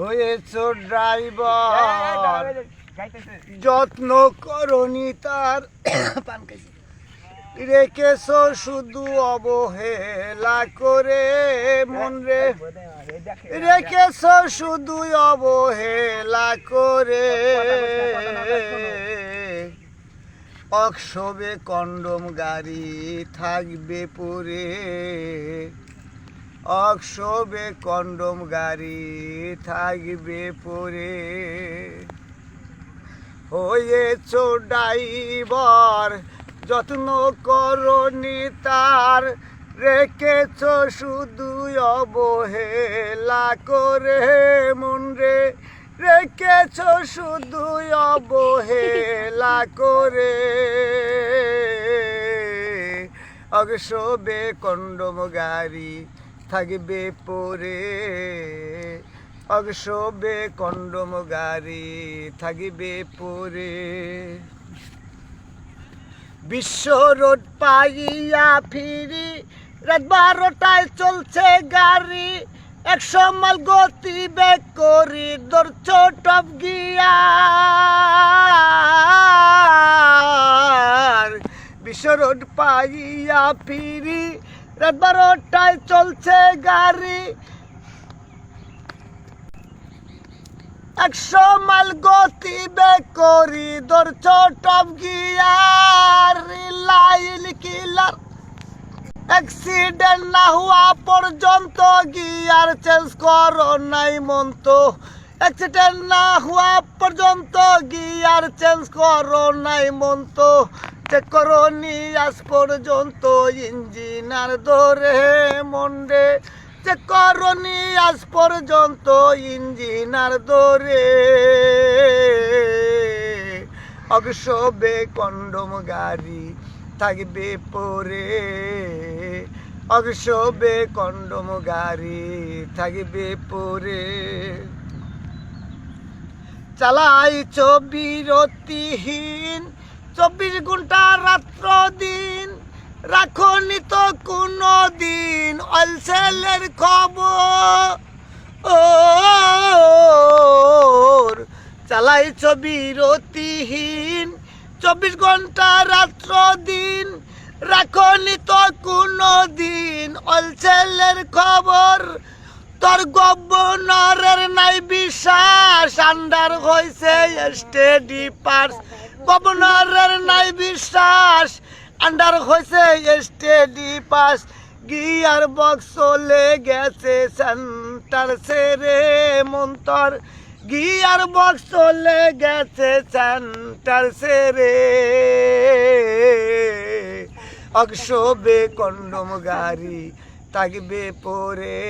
হয়েছ ড্রাইভার যত্ন করনি তার। রেখেছ শুধু অবহেলা করে মন রে। রেখেছ শুধু অবহেলা করে। অক্ষোভে কন্ডম গাড়ি থাকবে পরে। অক্ষোভে কন্ডম গাড়ি থাকবে পরে। হয়েছ ড্রাইভার, যত্ন করনি তার, রেখেছ শুধু অবহেলা করে মন রে। রেখেছ শুধু অবহেলা করে। অগশোবে কন্ডম গাড়ি থাকবে পরে। অগশোবে কন্ডম গাড়ি থাকবে পরে। বিশ্ব রোড পাইয়া ফিরি, রাত বারোটায় চলছে গাড়ি। একশো মাল গতি বেগ করি দৌড়ছ টপ গিয়ার বিশ্ব রোড পাইয়া ফিরি রাত বারোটায় চলছে গাড়ি। একশো মাইল গতি বে করি দৌড়ছ টপ গিয়ার লাইল কিলার। অ্যাক্সিডেন্ট না হওয়া পর্যন্ত গিয়ার চেঞ্জ করো নাই মন্ত অ্যাক্সিডেন্ট না হওয়া পর্যন্ত গিয়ার চেঞ্জ করো নাই মন্ত চেক করো নি আজ পর্যন্ত ইঞ্জিনার ধরে মন্ডে চেক করো নি আজ পর্যন্ত ইঞ্জিনার ধরে। অগসবে কন্ডম গাড়ি থাকবে পরে। অগসবে কন্ডম গাড়ি থাকবে পরে। চালাইছ বিরতিহীন চব্বিশ ঘণ্টা রাত্র দিন রাখনি তো কোনো দিন অলসেলের খবর। চালাইছ বিরতিহীন চব্বিশ ঘণ্টা রাত্র দিন রাখনি তো কোনো দিন অলসেলের খবর। তোর গভর্নরের নাই বিশ্বাস, আন্ডার হয়েছে স্টেডি পার্স। গভর্নরের নাই বিশ্বাস। আন্ডার হয়েছে স্টেডি পাস। গিয়ার বক্স চলে গেছে সেন্টার সেরে মন্তর। গিয়ার বক্স চলে গেছে সেন্টার সেরে অক্ষোবে কন্ডম গাড়ি থাকবে পরে।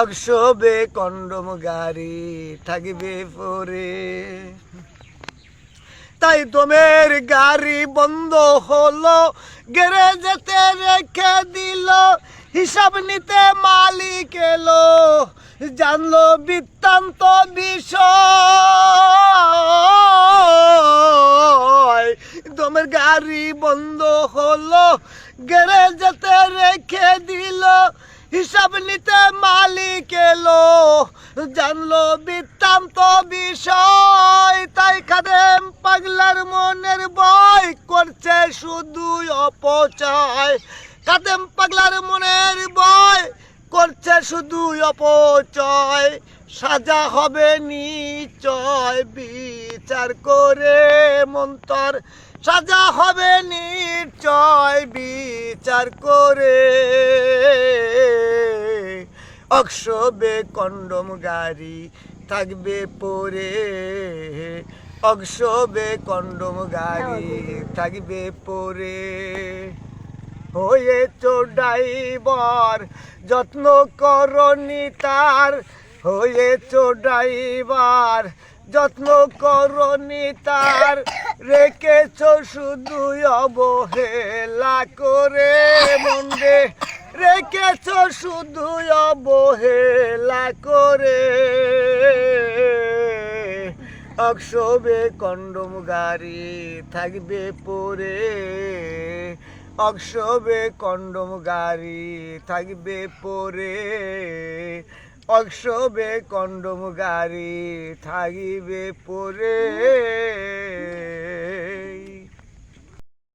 অক্ষোবে কন্ডম গাড়ি থাকবে পরে। তাই তোমের গাড়ি বন্ধ হলো। গ্যারেজেতে রেখে দিল, হিসাব নিতে মালিক এলো। জানলো বৃত্তান্ত বিষয়। তোমের গাড়ি বন্ধ হলো গ্যারেজেতে রেখে দিল, হিসাব নিতে মালিক এলো। জানলো বৃত্তান্ত বিষয়, তাই খাদেম পাগলার মনের বই করছে শুধু অপচয়। কাদেম পাগলার মনের বই করছে শুধু অপচয়। সাজা হবে নিশ্চয় বিচার করে মন্তর। সাজা হবে নিচয়, বিচার করে। অক্ষবে কন্ডম গাড়ি থাকবে পরে। অক্ষবে কন্ডম গাড়ি থাকবে পরে। হয়েছো ড্রাইভার যত্ন করনি তার। হয়েছো ড্রাইভার যত্ন করনি তার। রেখেছ শুধু অবহেলা করে মন্দে রেখেছ শুধু অবহেলা করে। অক্ষোভে কন্ডম গাড়ি থাকবে পরে। অক্ষোভে কন্ডম গাড়ি থাকবে পরে। অক্সবে কন্ডম গাড়ি থাকবে পরে।